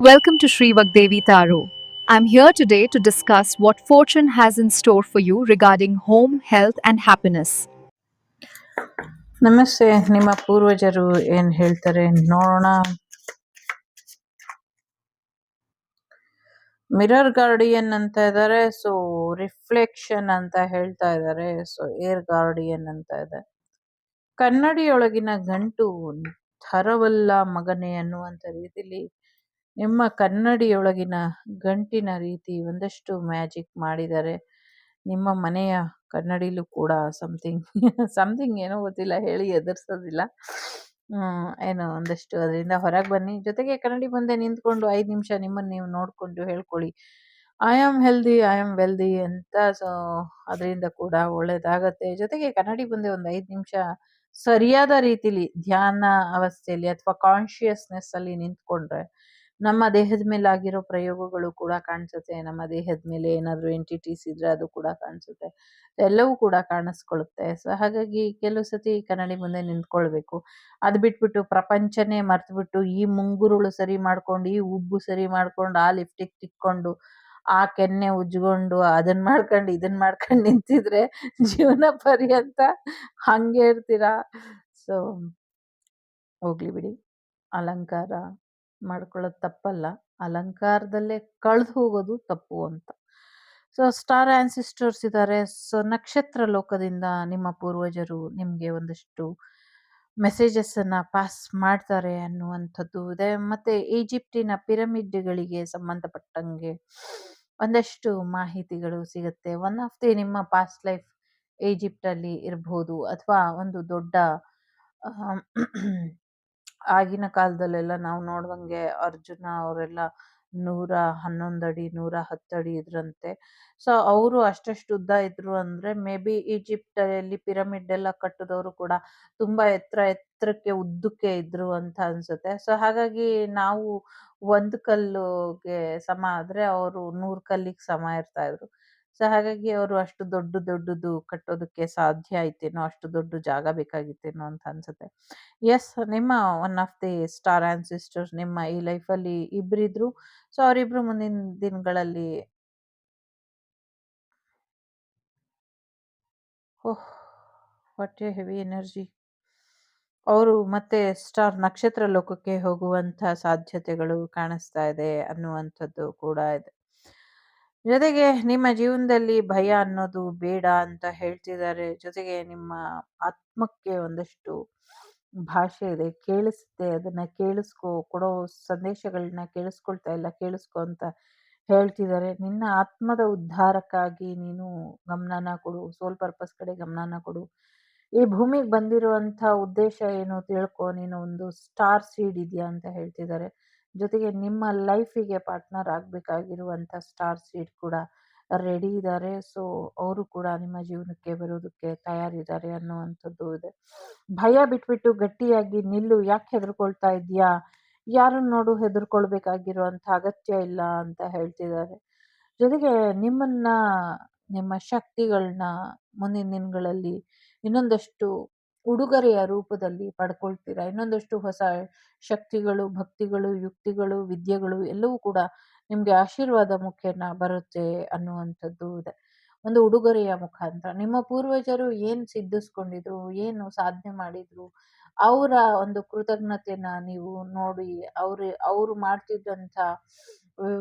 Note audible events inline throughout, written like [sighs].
Welcome to Sri Vagdevi Taro. I'm here today to discuss what fortune has in store for you regarding home, health, and happiness. ನಮಸ್ತೆ ನಿಮ್ಮ ಪೂರ್ವಜರು ಏನ್ ಹೇಳ್ತಾರೆ ನೋಡೋಣ mirror guardian ಅಂತ ಇದ್ದಾರೆ ಸೊ ರಿಫ್ಲೆಕ್ಷನ್ ಅಂತ ಹೇಳ್ತಾ ಇದ್ದಾರೆ ಸೊ ಏರ್ ಗಾರ್ಡಿಯನ್ ಅಂತ ಇದೆ ಕನ್ನಡಿಯೊಳಗಿನ ಗಂಟು ಥರವಲ್ಲ ಮಗನೇ ಅನ್ನುವಂಥ ರೀತಿಲಿ ನಿಮ್ಮ ಕನ್ನಡಿಯೊಳಗಿನ ಗಂಟಿನ ರೀತಿ ಒಂದಷ್ಟು ಮ್ಯಾಜಿಕ್ ಮಾಡಿದ್ದಾರೆ ನಿಮ್ಮ ಮನೆಯ ಕನ್ನಡಿಲೂ ಕೂಡ ಸಮಥಿಂಗ್ ಸಮಥಿಂಗ್ ಏನೋ ಗೊತ್ತಿಲ್ಲ ಹೇಳಿ ಎದುರಿಸೋದಿಲ್ಲ. ಏನೋ ಒಂದಷ್ಟು ಅದರಿಂದ ಹೊರಗೆ ಬನ್ನಿ. ಜೊತೆಗೆ ಕನ್ನಡಿ ಮುಂದೆ ನಿಂತ್ಕೊಂಡು ಐದು ನಿಮಿಷ ನಿಮ್ಮನ್ನು ನೀವು ನೋಡಿಕೊಂಡು ಹೇಳ್ಕೊಳ್ಳಿ. I am healthy I am wealthy ಅಂತ ಸೊ ಅದರಿಂದ ಕೂಡ ಒಳ್ಳೇದಾಗತ್ತೆ. ಜೊತೆಗೆ ಕನ್ನಡಿ ಮುಂದೆ ಒಂದು ಐದು ನಿಮಿಷ ಸರಿಯಾದ ರೀತಿಲಿ ಧ್ಯಾನ ಅವಸ್ಥೆಯಲ್ಲಿ ಅಥವಾ ಕಾನ್ಶಿಯಸ್ನೆಸ್ ಅಲ್ಲಿ ನಿಂತ್ಕೊಂಡ್ರೆ ನಮ್ಮ ದೇಹದ ಮೇಲೆ ಆಗಿರೋ ಪ್ರಯೋಗಗಳು ಕೂಡ ಕಾಣಿಸುತ್ತೆ. ನಮ್ಮ ದೇಹದ ಮೇಲೆ ಏನಾದರೂ ಎಂಟಿಟೀಸ್ ಇದ್ರೆ ಅದು ಕೂಡ ಕಾಣಿಸುತ್ತೆ. ಎಲ್ಲವೂ ಕೂಡ ಕಾಣಿಸ್ಕೊಳ್ಳುತ್ತೆ ಸೊ ಹಾಗಾಗಿ ಕೆಲವು ಸತಿ ಕನ್ನಡಿ ಮುಂದೆ ನಿಂತ್ಕೊಳ್ಬೇಕು. ಅದು ಬಿಟ್ಬಿಟ್ಟು ಪ್ರಪಂಚನೇ ಮರೆತುಬಿಟ್ಟು ಈ ಮುಂಗುರುಳು ಸರಿ ಮಾಡ್ಕೊಂಡು, ಈ ಉಬ್ಬು ಸರಿ ಮಾಡ್ಕೊಂಡು, ಆ ಲಿಫ್ಟಿಗೆ ತಿಕ್ಕೊಂಡು, ಆ ಕೆನ್ನೆ ಉಜ್ಕೊಂಡು ಅದನ್ನ ಮಾಡ್ಕೊಂಡು ಇದನ್ನ ಮಾಡ್ಕೊಂಡು ನಿಂತಿದ್ರೆ ಜೀವನ ಪರ್ಯಂತ ಹಂಗೆ ಇರ್ತೀರಾ? ಸೊ ಹೋಗ್ಲಿ ಬಿಡಿ. ಅಲಂಕಾರ. ಮಾಡ್ಕೊಳ್ಳೋದು ತಪ್ಪಲ್ಲ. ಅಲಂಕಾರದಲ್ಲೇ ಕಳೆದು ಹೋಗೋದು ತಪ್ಪು ಅಂತ. ಸೊ, ಸ್ಟಾರ್ ಆನ್ಸಿಸ್ಟರ್ಸ್ ಇದ್ದಾರೆ ಸೊ, ನಕ್ಷತ್ರ ಲೋಕದಿಂದ ನಿಮ್ಮ ಪೂರ್ವಜರು ನಿಮಗೆ ಒಂದಷ್ಟು ಮೆಸೇಜಸ್ಸನ್ನು ಪಾಸ್ ಮಾಡ್ತಾರೆ ಅನ್ನುವಂಥದ್ದು ಇದೆ. ಮತ್ತು ಈಜಿಪ್ಟಿನ ಪಿರಮಿಡ್ಗಳಿಗೆ ಸಂಬಂಧಪಟ್ಟಂಗೆ ಒಂದಷ್ಟು ಮಾಹಿತಿಗಳು ಸಿಗುತ್ತೆ. ಒನ್ ಆಫ್ ದಿ ನಿಮ್ಮ ಪಾಸ್ಟ್ ಲೈಫ್ ಈಜಿಪ್ಟಲ್ಲಿ ಇರ್ಬೋದು ಅಥವಾ ಒಂದು ದೊಡ್ಡ ಆಗಿನ ಕಾಲದಲ್ಲೆಲ್ಲ ನಾವು ನೋಡ್ದಂಗೆ ಅರ್ಜುನ ಅವರೆಲ್ಲ ನೂರ ಹನ್ನೊಂದು ಅಡಿ, ನೂರ ಅಡಿ ಇದ್ರಂತೆ. ಸೊ, ಅವರು ಅಷ್ಟಷ್ಟು ಉದ್ದ ಇದ್ರು ಅಂದ್ರೆ ಮೇ ಬಿ ಈಜಿಪ್ಟ್ ಅಲ್ಲಿ ಪಿರಮಿಡ್ ಎಲ್ಲ ಕಟ್ಟಿದವರು ಕೂಡ ತುಂಬಾ ಎತ್ತರ ಎತ್ತರಕ್ಕೆ ಉದ್ದಕ್ಕೆ ಇದ್ರು ಅಂತ ಅನ್ಸುತ್ತೆ. ಸೊ, ಹಾಗಾಗಿ ನಾವು ಒಂದು ಕಲ್ಲುಗೆ ಸಮ ಆದ್ರೆ ಅವರು ನೂರು ಕಲ್ಲಿಗೆ ಸಮ ಇರ್ತಾ ಇದ್ರು. ಸೊ, ಹಾಗಾಗಿ ಅವರು ಅಷ್ಟು ದೊಡ್ಡ ದೊಡ್ಡದು ಕಟ್ಟೋದಕ್ಕೆ ಸಾಧ್ಯ ಆಯ್ತೇನೋ ಅಷ್ಟು ದೊಡ್ಡ ಜಾಗ ಬೇಕಾಗಿತ್ತೇನೋ ಅಂತ ಅನ್ಸುತ್ತೆ. ಎಸ್ ನಿಮ್ಮ one of the star ancestors ನಿಮ್ಮ ಈ ಲೈಫಲ್ಲಿ ಇಬ್ರಿದ್ರು, ಸೊ, ಅವರಿಬ್ರು ಮುಂದಿನ ದಿನಗಳಲ್ಲಿ oh what a heavy energy ಅವರು ಮತ್ತೆ ಸ್ಟಾರ್ ನಕ್ಷತ್ರ ಲೋಕಕ್ಕೆ ಹೋಗುವಂತ ಸಾಧ್ಯತೆಗಳು ಕಾಣಿಸ್ತಾ ಇದೆ ಅನ್ನುವಂಥದ್ದು ಕೂಡ ಇದೆ. ಜೊತೆಗೆ ನಿಮ್ಮ ಜೀವನದಲ್ಲಿ ಭಯ ಅನ್ನೋದು ಬೇಡ ಅಂತ ಹೇಳ್ತಿದ್ದಾರೆ. ಜೊತೆಗೆ ನಿಮ್ಮ ಆತ್ಮಕ್ಕೆ ಒಂದಷ್ಟು ಭಾಷೆ ಇದೆ. ಕೇಳಿಸುತ್ತೆ ಅದನ್ನ ಕೇಳಿಸ್ಕೊ, ಕೊಡೋ ಸಂದೇಶಗಳನ್ನ ಕೇಳಿಸ್ಕೊಳ್ತಾ ಇಲ್ಲ, ಕೇಳಿಸ್ಕೋ ಅಂತ ಹೇಳ್ತಿದ್ದಾರೆ. ನಿನ್ನ ಆತ್ಮದ ಉದ್ಧಾರಕ್ಕಾಗಿ ನೀನು ಗಮನನ ಕೊಡು ಸೋಲ್ ಪರ್ಪಸ್ ಕಡೆ ಗಮನನ ಕೊಡು. ಈ ಭೂಮಿಗೆ ಬಂದಿರುವಂತ ಉದ್ದೇಶ ಏನು ತಿಳ್ಕೊ? ನೀನು ಒಂದು ಸ್ಟಾರ್ ಸೀಡ್ ಇದೆಯಾ ಅಂತ ಹೇಳ್ತಿದ್ದಾರೆ. ಜೊತೆಗೆ ನಿಮ್ಮ ಲೈಫಿಗೆ ಪಾರ್ಟ್ನರ್ ಆಗಬೇಕಾಗಿರುವಂಥ ಸ್ಟಾರ್ ಸೀಡ್ ಕೂಡ ರೆಡಿ ಇದ್ದಾರೆ ಸೊ, ಅವರು ಕೂಡ ನಿಮ್ಮ ಜೀವನಕ್ಕೆ ಬರೋದಕ್ಕೆ ತಯಾರಿದ್ದಾರೆ ಅನ್ನುವಂಥದ್ದು ಇದೆ. ಭಯ ಬಿಟ್ಬಿಟ್ಟು ಗಟ್ಟಿಯಾಗಿ ನಿಲ್ಲು. ಯಾಕೆ ಹೆದರ್ಕೊಳ್ತಾ ಇದೆಯಾ ಯಾರನ್ನು ನೋಡು ಹೆದರ್ಕೊಳ್ಬೇಕಾಗಿರುವಂತ ಅಗತ್ಯ ಇಲ್ಲ ಅಂತ ಹೇಳ್ತಿದ್ದಾರೆ. ಜೊತೆಗೆ ನಿಮ್ಮನ್ನ, ನಿಮ್ಮ ಶಕ್ತಿಗಳನ್ನ ಮುಂದಿನ ದಿನಗಳಲ್ಲಿ ಇನ್ನೊಂದಷ್ಟು ಉಡುಗೊರೆಯ ರೂಪದಲ್ಲಿ ಪಡ್ಕೊಳ್ತೀರಾ? ಇನ್ನೊಂದಷ್ಟು ಹೊಸ ಶಕ್ತಿಗಳು, ಭಕ್ತಿಗಳು, ಯುಕ್ತಿಗಳು, ವಿದ್ಯೆಗಳು ಎಲ್ಲವೂ ಕೂಡ ನಿಮಗೆ ಆಶೀರ್ವಾದ ಮುಖೇನ ಬರುತ್ತೆ ಅನ್ನುವಂಥದ್ದು ಇದೆ. ಒಂದು ಉಡುಗೊರೆಯ ಮುಖಾಂತರ. ನಿಮ್ಮ ಪೂರ್ವಜರು ಏನು ಸಿದ್ಧಿಸ್ಕೊಂಡಿದ್ರು, ಏನು ಸಾಧನೆ ಮಾಡಿದ್ರು, ಅವರ ಒಂದು ಕೃತಜ್ಞತೆನ ನೀವು ನೋಡಿ ಅವ್ರ, ಅವರು ಮಾಡ್ತಿದ್ದಂಥ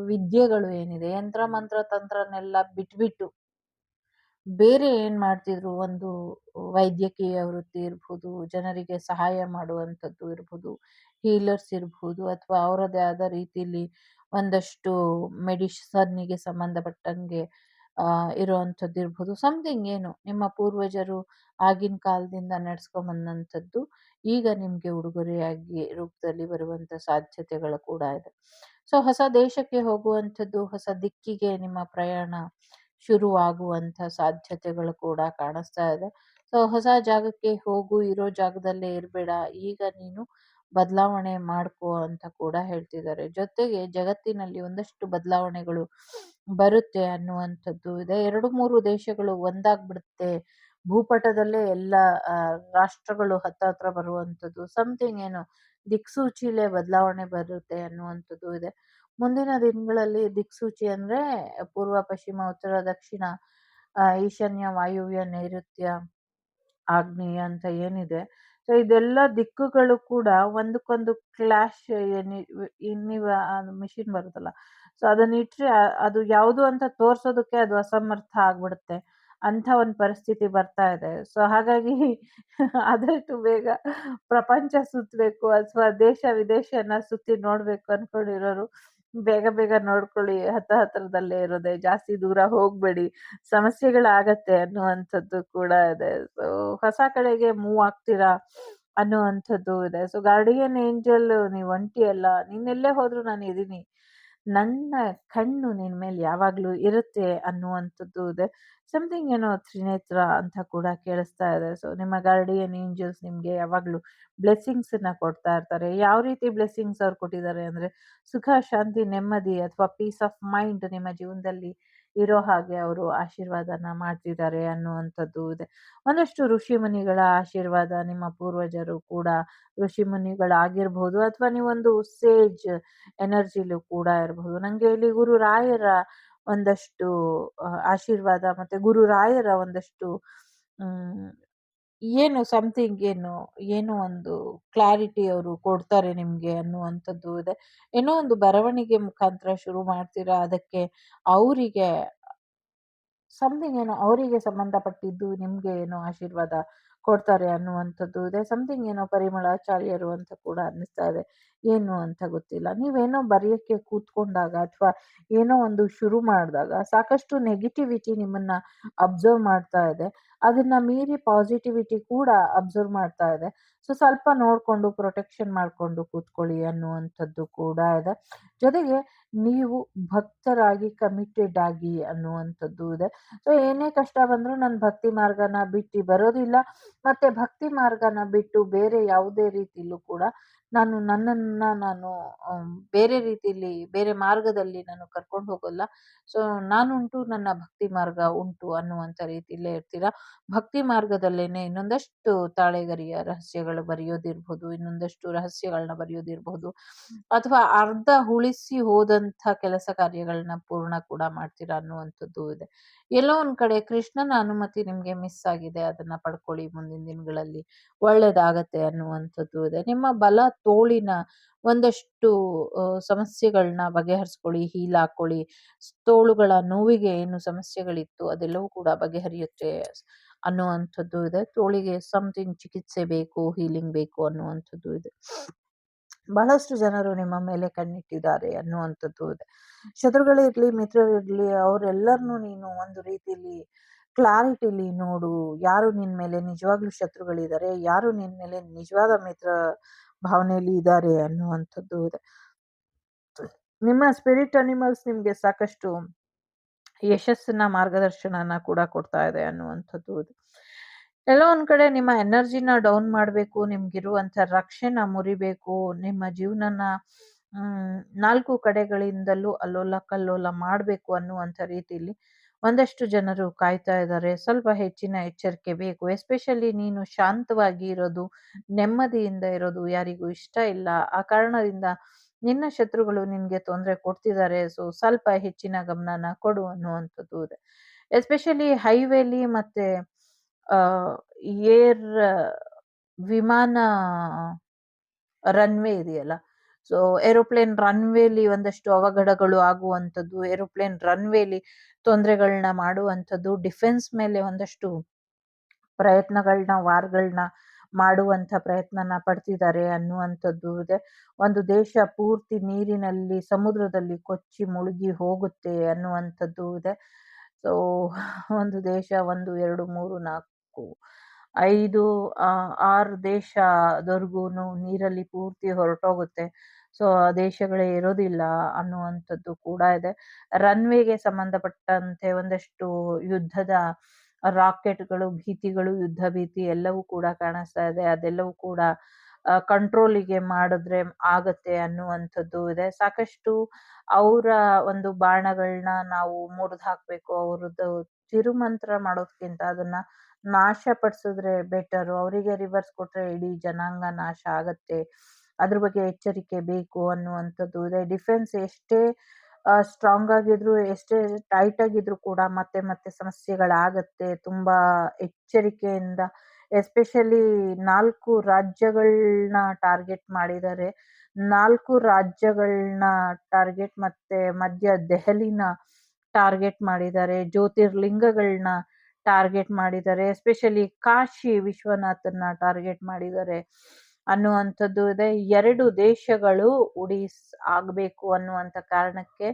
ವಿದ್ಯೆಗಳು ಏನಿದೆ? ಯಂತ್ರ, ಮಂತ್ರ, ತಂತ್ರನೆಲ್ಲ ಬಿಟ್ಬಿಟ್ಟು ಬೇರೆ ಏನು ಮಾಡ್ತಿದ್ರು? ಒಂದು ವೈದ್ಯಕೀಯ ವೃತ್ತಿ ಇರ್ಬೋದು, ಜನರಿಗೆ ಸಹಾಯ ಮಾಡುವಂಥದ್ದು ಇರ್ಬೋದು ಹೀಲರ್ಸ್ ಇರ್ಬೋದು, ಅಥವಾ ಅವರದೇ ಆದ ರೀತಿಯಲ್ಲಿ ಒಂದಷ್ಟು ಮೆಡಿಸನ್ನಿಗೆ ಸಂಬಂಧಪಟ್ಟಂಗೆ ಇರುವಂಥದ್ದು ಇರ್ಬೋದು. ಸಮಥಿಂಗ್ ಏನು? ನಿಮ್ಮ ಪೂರ್ವಜರು ಆಗಿನ ಕಾಲದಿಂದ ನಡೆಸ್ಕೊಂಬಂದಂಥದ್ದು ಈಗ ನಿಮಗೆ ಉಡುಗೊರೆಯಾಗಿ ರೂಪದಲ್ಲಿ ಬರುವಂತ ಸಾಧ್ಯತೆಗಳು ಕೂಡ ಇದೆ. ಸೊ ಹೊಸ ದೇಶಕ್ಕೆ ಹೋಗುವಂಥದ್ದು, ಹೊಸ ದಿಕ್ಕಿಗೆ ನಿಮ್ಮ ಪ್ರಯಾಣ ಶುರುವಾಗುವಂತ ಸಾಧ್ಯತೆಗಳು ಕೂಡ ಕಾಣಿಸ್ತಾ ಇದೆ. ಸೊ, ಹೊಸ ಜಾಗಕ್ಕೆ ಹೋಗು, ಇರೋ ಜಾಗದಲ್ಲೇ ಇರಬೇಡ, ಈಗ ನೀನು ಬದಲಾವಣೆ ಮಾಡ್ಕೋ ಅಂತ ಕೂಡ ಹೇಳ್ತಿದ್ದಾರೆ. ಜೊತೆಗೆ ಜಗತ್ತಿನಲ್ಲಿ ಒಂದಷ್ಟು ಬದಲಾವಣೆಗಳು ಬರುತ್ತೆ ಅನ್ನುವಂಥದ್ದು ಇದೆ. ಎರಡು ಮೂರು ದೇಶಗಳು ಒಂದಾಗ್ಬಿಡುತ್ತೆ. ಭೂಪಟದಲ್ಲೇ ಎಲ್ಲ ರಾಷ್ಟ್ರಗಳು ಹತ್ರ ಬರುವಂಥದ್ದು ಸಮಥಿಂಗ್ ಏನು ದಿಕ್ಸೂಚಿಲೇ ಬದಲಾವಣೆ ಬರುತ್ತೆ ಅನ್ನುವಂಥದ್ದು ಇದೆ. ಮುಂದಿನ ದಿನಗಳಲ್ಲಿ ದಿಕ್ಸೂಚಿ ಅಂದ್ರೆ ಪೂರ್ವ, ಪಶ್ಚಿಮ, ಉತ್ತರ, ದಕ್ಷಿಣ, ಈಶಾನ್ಯ, ವಾಯುವ್ಯ, ನೈಋತ್ಯ, ಆಗ್ನೇಯ ಅಂತ ಏನಿದೆ. ಸೊ ಇದೆಲ್ಲ ದಿಕ್ಕುಗಳು ಕೂಡ ಒಂದಕ್ಕೊಂದು ಕ್ಲಾಶ್ ಇನ್ನಿವ ಮಿಷಿನ್ ಬರುತ್ತಲ್ಲ. ಸೊ ಅದನ್ನ ಇಟ್ಟರೆ ಅದು ಯಾವುದು ಅಂತ ತೋರಿಸೋದಕ್ಕೆ ಅದು ಅಸಮರ್ಥ ಆಗ್ಬಿಡುತ್ತೆ. ಅಂತ ಒಂದು ಪರಿಸ್ಥಿತಿ ಬರ್ತಾ ಇದೆ. ಸೊ ಹಾಗಾಗಿ [laughs] ಆದಷ್ಟು ಬೇಗ ಪ್ರಪಂಚ ಸುತ್ತಬೇಕು ಅಥವಾ ದೇಶ ವಿದೇಶನ ಸುತ್ತಿ ನೋಡ್ಬೇಕು ಅನ್ಕೊಂಡಿರೋರು ಬೇಗ ಬೇಗ ನೋಡ್ಕೊಳ್ಳಿ, ಹತ್ತ ಹತ್ರದಲ್ಲೇ ಇರೋದೆ, ಜಾಸ್ತಿ ದೂರ ಹೋಗ್ಬೇಡಿ, ಸಮಸ್ಯೆಗಳಾಗತ್ತೆ ಅನ್ನುವಂಥದ್ದು ಕೂಡ ಇದೆ. ಸೊ ಹೊಸ ಕಡೆಗೆ ಮೂವ್ ಆಗ್ತೀರಾ ಅನ್ನುವಂಥದ್ದು ಇದೆ. ಸೊ ಗಾರ್ಡಿಯನ್ ಏಂಜಲ್ ನೀವು ಒಂಟಿ ಅಲ್ಲ ನೀನೆಲ್ಲೇ ಹೋದ್ರು ನಾನು ಇದೀನಿ ನನ್ನ ಕಣ್ಣು ನಿನ್ನ ಮೇಲೆ ಯಾವಾಗಲೂ ಇರುತ್ತೆ ಅನ್ನುವಂಥದ್ದು ಇದೆ. ಸಮಥಿಂಗ್ ಏನೋ ತ್ರಿನೇತ್ರ ಅಂತ ಕೂಡ ಕೇಳಿಸ್ತಾ ಇದೆ. ಸೊ ನಿಮ್ಮ ಗಾರ್ಡಿಯನ್ ಏಂಜಲ್ಸ್ ನಿಮಗೆ ಯಾವಾಗಲೂ ಬ್ಲೆಸ್ಸಿಂಗ್ಸ್ ಅನ್ನ ಕೊಡ್ತಾ ಇರ್ತಾರೆ. ಯಾವ ರೀತಿ ಬ್ಲೆಸ್ಸಿಂಗ್ಸ್ ಅವ್ರು ಕೊಟ್ಟಿದ್ದಾರೆ ಅಂದ್ರೆ ಸುಖ, ಶಾಂತಿ, ನೆಮ್ಮದಿ ಅಥವಾ ಪೀಸ್ ಆಫ್ ಮೈಂಡ್ ನಿಮ್ಮ ಜೀವನದಲ್ಲಿ ಇರೋ ಹಾಗೆ ಅವರು ಆಶೀರ್ವಾದನ ಮಾಡ್ತಿದ್ದಾರೆ ಅನ್ನುವಂಥದ್ದು ಇದೆ. ಒಂದಷ್ಟು ಋಷಿ ಮುನಿಗಳ ಆಶೀರ್ವಾದ ನಿಮ್ಮ ಪೂರ್ವಜರು ಕೂಡ ಋಷಿ ಮುನಿಗಳಾಗಿರ್ಬಹುದು ಅಥವಾ ನೀವೊಂದು ಸೇಜ್ ಎನರ್ಜಿಲೂ ಕೂಡ ಇರಬಹುದು ನಂಗೆ ಇಲ್ಲಿ ಗುರು ರಾಯರ ಒಂದಷ್ಟು ಆಶೀರ್ವಾದ ಮತ್ತೆ ಗುರು ರಾಯರ ಒಂದಷ್ಟು ಏನು ಸಮಥಿಂಗ್ ಏನು, ಏನೋ ಒಂದು ಕ್ಲಾರಿಟಿ ಅವರು ಕೊಡ್ತಾರೆ ನಿಮಗೆ ಅನ್ನುವಂಥದ್ದು ಇದೆ. ಏನೋ ಒಂದು ಬರವಣಿಗೆ ಮುಖಾಂತರ ಶುರು ಮಾಡ್ತೀರಾ, ಅದಕ್ಕೆ ಅವರಿಗೆ ಸಮಥಿಂಗ್ ಏನೋ, ಅವರಿಗೆ ಸಂಬಂಧಪಟ್ಟಿದ್ದು ನಿಮಗೆ ಏನೋ ಆಶೀರ್ವಾದ ಕೊಡ್ತಾರೆ ಅನ್ನುವಂಥದ್ದು ಇದೆ. ಸಮಥಿಂಗ್ ಏನೋ ಪರಿಮಳಾಚಾರ್ಯರು ಅಂತ ಕೂಡ ಅನ್ನಿಸ್ತಾ ಇದೆ. ಏನು ಅಂತ ಗೊತ್ತಿಲ್ಲ. ನೀವೇನೋ ಬರೆಯೋಕ್ಕೆ ಕೂತ್ಕೊಂಡಾಗ ಅಥವಾ ಏನೋ ಒಂದು ಶುರು ಮಾಡಿದಾಗ ಸಾಕಷ್ಟು ನೆಗೆಟಿವಿಟಿ ನಿಮ್ಮನ್ನ ಅಬ್ಸರ್ವ್ ಮಾಡ್ತಾ ಇದೆ. ಅದನ್ನ ಮೀರಿ ಪಾಸಿಟಿವಿಟಿ ಕೂಡ ಅಬ್ಸರ್ವ್ ಮಾಡ್ತಾ ಇದೆ. ಸೊ ಸ್ವಲ್ಪ ನೋಡ್ಕೊಂಡು ಪ್ರೊಟೆಕ್ಷನ್ ಮಾಡ್ಕೊಂಡು ಕೂತ್ಕೊಳ್ಳಿ ಅನ್ನುವಂಥದ್ದು ಕೂಡ ಇದೆ. ಜೊತೆಗೆ ನೀವು ಭಕ್ತರಾಗಿ ಕಮಿಟೆಡ್ ಆಗಿ ಅನ್ನುವಂಥದ್ದು ಇದೆ. ಸೊ ಏನೇ ಕಷ್ಟ ಬಂದರೂ ನಾನು ಭಕ್ತಿ ಮಾರ್ಗನ ಬಿಟ್ಟು ಬರೋದಿಲ್ಲ. ಮತ್ತೆ ಭಕ್ತಿ ಮಾರ್ಗನ ಬಿಟ್ಟು ಬೇರೆ ಯಾವುದೇ ರೀತಿಯಲ್ಲೂ ಕೂಡ ನಾನು ನನ್ನನ್ನ ನಾನು ಬೇರೆ ರೀತಿಯಲ್ಲಿ ಬೇರೆ ಮಾರ್ಗದಲ್ಲಿ ನಾನು ಕರ್ಕೊಂಡು ಹೋಗಲ್ಲ. ಸೊ, ನಾನುಂಟು ನನ್ನ ಭಕ್ತಿ ಮಾರ್ಗ ಉಂಟು ಅನ್ನುವಂಥ ರೀತಿಯಲ್ಲೇ ಇರ್ತೀರಾ ಭಕ್ತಿ ಮಾರ್ಗದಲ್ಲೇನೆ ಇನ್ನೊಂದಷ್ಟು ತಾಳೆಗರಿಯ ರಹಸ್ಯಗಳು ಬರೆಯೋದಿರ್ಬೋದು, ಇನ್ನೊಂದಷ್ಟು ರಹಸ್ಯಗಳನ್ನ ಬರೆಯೋದಿರ್ಬೋದು, ಅಥವಾ ಅರ್ಧ ಉಳಿಸಿ ಹೋದಂಥ ಕೆಲಸ ಕಾರ್ಯಗಳನ್ನ ಪೂರ್ಣ ಕೂಡ ಮಾಡ್ತೀರಾ ಅನ್ನುವಂಥದ್ದು ಇದೆ. ಎಲ್ಲೋ ಒಂದು ಕಡೆ ಕೃಷ್ಣನ ಅನುಮತಿ ನಿಮಗೆ ಮಿಸ್ ಆಗಿದೆ, ಅದನ್ನ ಪಡ್ಕೊಳ್ಳಿ ಮುಂದಿನ ದಿನಗಳಲ್ಲಿ, ಒಳ್ಳೇದಾಗತ್ತೆ ಅನ್ನುವಂಥದ್ದು ಇದೆ. ನಿಮ್ಮ ಬಲ ತೋಳಿನ ಒಂದಷ್ಟು ಸಮಸ್ಯೆಗಳನ್ನ ಬಗೆಹರಿಸ್ಕೊಳ್ಳಿ ಹೀಲ್ ಹಾಕೊಳ್ಳಿ ತೋಳುಗಳ ನೋವಿಗೆ ಏನು ಸಮಸ್ಯೆಗಳಿತ್ತು ಅದೆಲ್ಲವೂ ಕೂಡ ಬಗೆಹರಿಯುತ್ತೆ ಅನ್ನುವಂಥದ್ದು ಇದೆ. ತೋಳಿಗೆ ಸಮಥಿಂಗ್ ಚಿಕಿತ್ಸೆ ಬೇಕು, ಹೀಲಿಂಗ್ ಬೇಕು ಅನ್ನುವಂಥದ್ದು ಇದೆ. ಬಹಳಷ್ಟು ಜನರು ನಿಮ್ಮ ಮೇಲೆ ಕಣ್ಣಿಟ್ಟಿದ್ದಾರೆ ಅನ್ನುವಂಥದ್ದು ಇದೆ. ಶತ್ರುಗಳಿರ್ಲಿ ಮಿತ್ರರಿರ್ಲಿ ಅವರೆಲ್ಲರನ್ನೂ ನೀನು ಒಂದು ರೀತಿಯಲ್ಲಿ ಕ್ಲಾರಿಟಿಲಿ ನೋಡು. ಯಾರು ನಿನ್ನ ಮೇಲೆ ನಿಜವಾಗ್ಲೂ ಶತ್ರುಗಳಿದ್ದಾರೆ ಯಾರು ನಿನ್ನ ಮೇಲೆ ನಿಜವಾದ ಮಿತ್ರ ಭಾವನೆಯಲ್ಲಿ ಇದ್ದಾರೆ ಅನ್ನುವಂಥದ್ದು ಇದೆ. ನಿಮ್ಮ ಸ್ಪಿರಿಟ್ ಅನಿಮಲ್ಸ್ ನಿಮ್ಗೆ ಸಾಕಷ್ಟು ಯಶಸ್ಸಿನ ಮಾರ್ಗದರ್ಶನನ ಕೂಡ ಕೊಡ್ತಾ ಇದೆ ಅನ್ನುವಂಥದ್ದು ಇದೆ. ಎಲ್ಲೋ ಒಂದ್ ಕಡೆ ನಿಮ್ಮ ಎನರ್ಜಿನ ಡೌನ್ ಮಾಡಬೇಕು ನಿಮ್ಗಿರುವಂತ ರಕ್ಷೆನ ಮುರಿಬೇಕು, ನಿಮ್ಮ ಜೀವನನ, ಹ್ಮ್, ನಾಲ್ಕು ಕಡೆಗಳಿಂದಲೂ ಅಲ್ಲೋಲ ಕಲ್ಲೋಲ ಮಾಡಬೇಕು ಅನ್ನುವಂಥ ರೀತಿಲಿ ಒಂದಷ್ಟು ಜನರು ಕಾಯ್ತಾ ಇದ್ದಾರೆ. ಸ್ವಲ್ಪ ಹೆಚ್ಚಿನ ಎಚ್ಚರಿಕೆ ಬೇಕು. ಎಸ್ಪೆಷಲಿ ನೀನು ಶಾಂತವಾಗಿ ಇರೋದು, ನೆಮ್ಮದಿಯಿಂದ ಇರೋದು ಯಾರಿಗೂ ಇಷ್ಟ ಇಲ್ಲ. ಆ ಕಾರಣದಿಂದ ನಿನ್ನ ಶತ್ರುಗಳು ನಿನ್ಗೆ ತೊಂದರೆ ಕೊಡ್ತಿದ್ದಾರೆ. ಸೊ, ಸ್ವಲ್ಪ ಹೆಚ್ಚಿನ ಗಮನನ ಕೊಡು ಅನ್ನುವಂಥದ್ದು ಇದೆ. ಎಸ್ಪೆಷಲಿ ಹೈವೇಲಿ ಮತ್ತೆ ಏರ್ ವಿಮಾನ ರನ್ವೇ ಇದೆಯಲ್ಲ ಸೊ, ಏರೋಪ್ಲೇನ್ ರನ್ವೇಲಿ ಒಂದಷ್ಟು ಅವಘಡಗಳು ಆಗುವಂಥದ್ದು, ಏರೋಪ್ಲೇನ್ ರನ್ವೇಲಿ ತೊಂದರೆಗಳನ್ನ ಮಾಡುವಂಥದ್ದು, ಡಿಫೆನ್ಸ್ ಮೇಲೆ ಒಂದಷ್ಟು ಪ್ರಯತ್ನಗಳನ್ನ ವಾರ್ಗಳನ್ನ ಮಾಡುವಂಥ ಪ್ರಯತ್ನನ ಪಡ್ತಿದ್ದಾರೆ ಅನ್ನುವಂಥದ್ದು ಇದೆ. ಒಂದು ದೇಶ ಪೂರ್ತಿ ನೀರಿನಲ್ಲಿ, ಸಮುದ್ರದಲ್ಲಿ ಕೊಚ್ಚಿ ಮುಳುಗಿ ಹೋಗುತ್ತೆ ಅನ್ನುವಂಥದ್ದು ಇದೆ. ಸೊ, ಒಂದು ದೇಶ ಒಂದು, ಎರಡು, ಮೂರು, ನಾಲ್ಕು, ಐದು ಆರು ದೇಶದವರೆಗೂ ನೀರಲ್ಲಿ ಪೂರ್ತಿ ಹೊರಟೋಗುತ್ತೆ. ಸೊ, ದೇಶಗಳೇ ಇರೋದಿಲ್ಲ ಅನ್ನುವಂಥದ್ದು ಕೂಡ ಇದೆ. ರನ್ವೇಗೆ ಸಂಬಂಧಪಟ್ಟಂತೆ ಒಂದಷ್ಟು ಯುದ್ಧದ ರಾಕೆಟ್ಗಳು, ಭೀತಿಗಳು, ಯುದ್ಧ ಭೀತಿ ಎಲ್ಲವೂ ಕೂಡ ಕಾಣಿಸ್ತಾ ಇದೆ. ಅದೆಲ್ಲವೂ ಕೂಡ ಕಂಟ್ರೋಲಿಗೆ ಮಾಡಿದ್ರೆ ಆಗತ್ತೆ ಅನ್ನುವಂಥದ್ದು ಇದೆ. ಸಾಕಷ್ಟು ಅವರ ಒಂದು ಬಾಣಗಳನ್ನ ನಾವು ಮುರಿದು ಹಾಕ್ಬೇಕು, ಅವ್ರದ್ದು ತಿರುಮಂತ್ರ ಮಾಡೋದ್ಕಿಂತ ಅದನ್ನ ನಾಶ ಪಡಿಸಿದ್ರೆ ಬೆಟರು ಅವರಿಗೆ ರಿವರ್ಸ್ ಕೊಟ್ರೆ ಇಡೀ ಜನಾಂಗ ನಾಶ ಆಗತ್ತೆ. ಅದ್ರ ಬಗ್ಗೆ ಎಚ್ಚರಿಕೆ ಬೇಕು ಅನ್ನುವಂಥದ್ದು ಇದೆ. ಡಿಫೆನ್ಸ್ ಎಷ್ಟೇ ಸ್ಟ್ರಾಂಗ್ ಆಗಿದ್ರು, ಎಷ್ಟೇ ಟೈಟ್ ಆಗಿದ್ರು ಕೂಡ ಮತ್ತೆ ಮತ್ತೆ ಸಮಸ್ಯೆಗಳಾಗತ್ತೆ. ತುಂಬಾ ಎಚ್ಚರಿಕೆಯಿಂದ ಎಸ್ಪೆಷಲಿ ನಾಲ್ಕು ರಾಜ್ಯಗಳನ್ನ ಟಾರ್ಗೆಟ್ ಮಾಡಿದ್ದಾರೆ. ನಾಲ್ಕು ರಾಜ್ಯಗಳನ್ನ ಟಾರ್ಗೆಟ್ ಮತ್ತೆ ಮಧ್ಯ ದೆಹಲಿನ ಟಾರ್ಗೆಟ್ ಮಾಡಿದ್ದಾರೆ. ಜ್ಯೋತಿರ್ಲಿಂಗಗಳನ್ನ ಟಾರ್ಗೆಟ್ ಮಾಡಿದ್ದಾರೆ. ಎಸ್ಪೆಷಲಿ ಕಾಶಿ ವಿಶ್ವನಾಥನ್ನ ಟಾರ್ಗೆಟ್ ಮಾಡಿದ್ದಾರೆ. ಅನ್ನುವಂಥದ್ದು ಇದೆ. ಎರಡು ದೇಶಗಳು ಉಡೀಸ್ ಆಗಬೇಕು ಅನ್ನುವಂಥ ಕಾರಣಕ್ಕೆ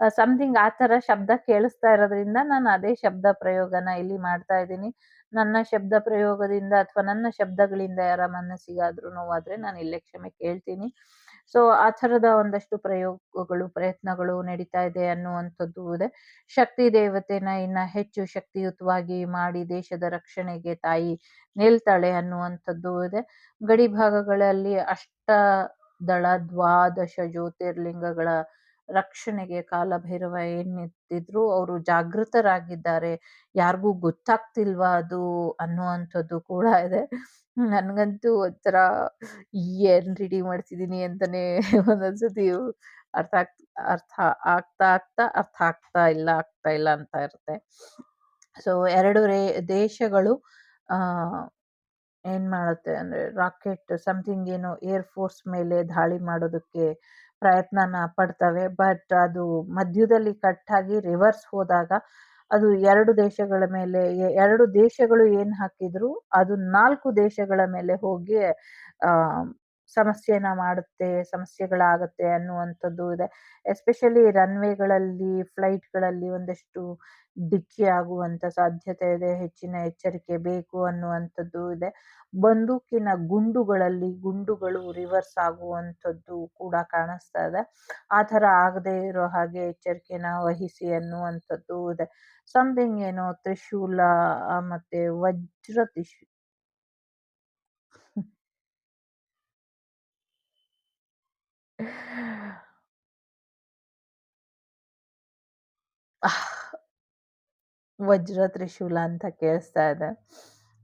ಸಮಥಿಂಗ್ ಆ ಥರ ಶಬ್ದ ಕೇಳಿಸ್ತಾ ಇರೋದ್ರಿಂದ ನಾನು ಅದೇ ಶಬ್ದ ಪ್ರಯೋಗನ ಇಲ್ಲಿ ಮಾಡ್ತಾ ಇದ್ದೀನಿ. ನನ್ನ ಶಬ್ದ ಪ್ರಯೋಗದಿಂದ ಅಥವಾ ನನ್ನ ಶಬ್ದಗಳಿಂದ ಯಾರ ಮನಸ್ಸಿಗಾದ್ರೂ ನೋವಾದ್ರೆ ನಾನು ಇಲ್ಲೇ ಕ್ಷಮೆ ಕೇಳ್ತೀನಿ. ಸೊ, ಆ ಥರದ ಒಂದಷ್ಟು ಪ್ರಯೋಗಗಳು, ಪ್ರಯತ್ನಗಳು ನಡೀತಾ ಇದೆ ಅನ್ನುವಂಥದ್ದು ಇದೆ. ಶಕ್ತಿ ದೇವತೆನ ಇನ್ನ ಹೆಚ್ಚು ಶಕ್ತಿಯುತವಾಗಿ ಮಾಡಿ ದೇಶದ ರಕ್ಷಣೆಗೆ ತಾಯಿ ನಿಲ್ತಾಳೆ ಅನ್ನುವಂಥದ್ದು ಇದೆ. ಗಡಿ ಭಾಗಗಳಲ್ಲಿ ಅಷ್ಟ ದಳ, ದ್ವಾದಶ ಜ್ಯೋತಿರ್ಲಿಂಗಗಳ ರಕ್ಷಣೆಗೆ ಕಾಲಭೈರವ ಏನ್ ನಿಂತಿದ್ರು ಅವರು ಜಾಗೃತರಾಗಿದ್ದಾರೆ. ಯಾರಿಗೂ ಗೊತ್ತಾಗ್ತಿಲ್ವಾ ಅದು ಅನ್ನುವಂಥದ್ದು ಕೂಡ ಇದೆ. ನನಗಂತೂ ಒಂಥರ ಏನ್ ರೆಡಿ ಮಾಡ್ತಿದ್ದೀನಿ ಅಂತಾನೆ [laughs] ಒಂದೊಂದ್ಸತಿ ಅರ್ಥ ಆಗ್, ಅರ್ಥ ಆಗ್ತಾ ಆಗ್ತಾ, ಅರ್ಥ ಆಗ್ತಾ ಇಲ್ಲ ಆಗ್ತಾ ಇಲ್ಲ ಅಂತ ಇರುತ್ತೆ. ಸೊ ಎರಡು ರೇ ದೇಶಗಳು ಏನ್ ಮಾಡುತ್ತೆ ಅಂದ್ರೆ ರಾಕೆಟ್ ಸಮಥಿಂಗ್ ಏನೋ ಏರ್ ಫೋರ್ಸ್ ಮೇಲೆ ದಾಳಿ ಮಾಡೋದಕ್ಕೆ ಪ್ರಯತ್ನನ ಪಡ್ತವೆ. ಬಟ್ ಅದು ಮಧ್ಯದಲ್ಲಿ ಕಟ್ ಆಗಿ ರಿವರ್ಸ್ ಹೋದಾಗ ಅದು ಎರಡು ದೇಶಗಳ ಮೇಲೆ ಎರಡು ದೇಶಗಳು ಏನ್ ಹಾಕಿದ್ರು, ಅದು ನಾಲ್ಕು ದೇಶಗಳ ಮೇಲೆ ಹೋಗಿ, ಆ ಸಮಸ್ಯೆನ ಮಾಡುತ್ತೆ, ಸಮಸ್ಯೆಗಳಾಗತ್ತೆ ಅನ್ನುವಂಥದ್ದು ಇದೆ. ಎಸ್ಪೆಷಲಿ ರನ್ವೇಗಳಲ್ಲಿ, ಫ್ಲೈಟ್ಗಳಲ್ಲಿ ಒಂದಷ್ಟು ಡಿಕ್ಕಿ ಆಗುವಂತ ಸಾಧ್ಯತೆ ಇದೆ, ಹೆಚ್ಚಿನ ಎಚ್ಚರಿಕೆ ಬೇಕು ಅನ್ನುವಂಥದ್ದು ಇದೆ. ಬಂದೂಕಿನ ಗುಂಡುಗಳಲ್ಲಿ ಗುಂಡುಗಳು ರಿವರ್ಸ್ ಆಗುವಂಥದ್ದು ಕೂಡ ಕಾಣಿಸ್ತಾ ಇದೆ. ಆ ಥರ ಆಗದೇ ಇರೋ ಹಾಗೆ ಎಚ್ಚರಿಕೆನ ವಹಿಸಿ ಅನ್ನುವಂಥದ್ದು ಇದೆ. ಸಮಥಿಂಗ್ ಏನೋ ತ್ರಿಶೂಲ ಮತ್ತೆ ವಜ್ರ [sighs] ವಜ್ರ ತ್ರಿಶೂಲ ಅಂತ ಕೇಳಿಸ್ತಾ ಇದೆ.